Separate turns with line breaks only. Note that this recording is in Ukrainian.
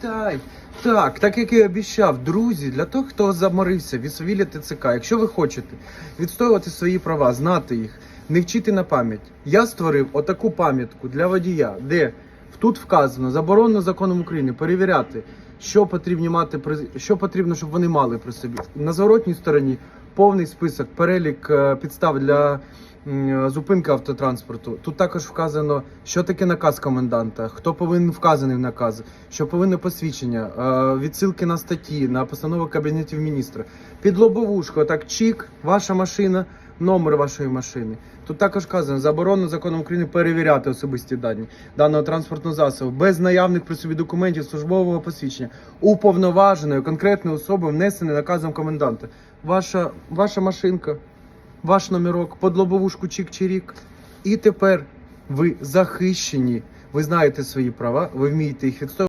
Тай, Так, так як і обіцяв, друзі, для того, хто заморився від совілля ТЦК, якщо ви хочете відстоювати свої права, знати їх, не вчити на пам'ять. Я створив отаку пам'ятку для водія, де тут вказано заборонено законом України перевіряти, що потрібно мати що потрібно, щоб вони мали при собі. На зворотній стороні повний список, перелік е, підстав для зупинки автотранспорту. Тут також вказано, що таке наказ коменданта, хто повинен вказаний в наказ, що повинне посвідчення, е, відсилки на статті, на постанови кабінетів міністра. Під лобовушку, так чік, ваша машина, номер вашої машини. Тут також вказано, заборонено законом України перевіряти особисті дані даного транспортного засобу без наявних при собі документів службового посвідчення уповноваженої конкретної особи, внесений наказом коменданта. Ваша, ваша машинка, ваш номерок, под лобовушку чик-чирік. І тепер ви захищені. Ви знаєте свої права, ви вмієте їх відстоювати.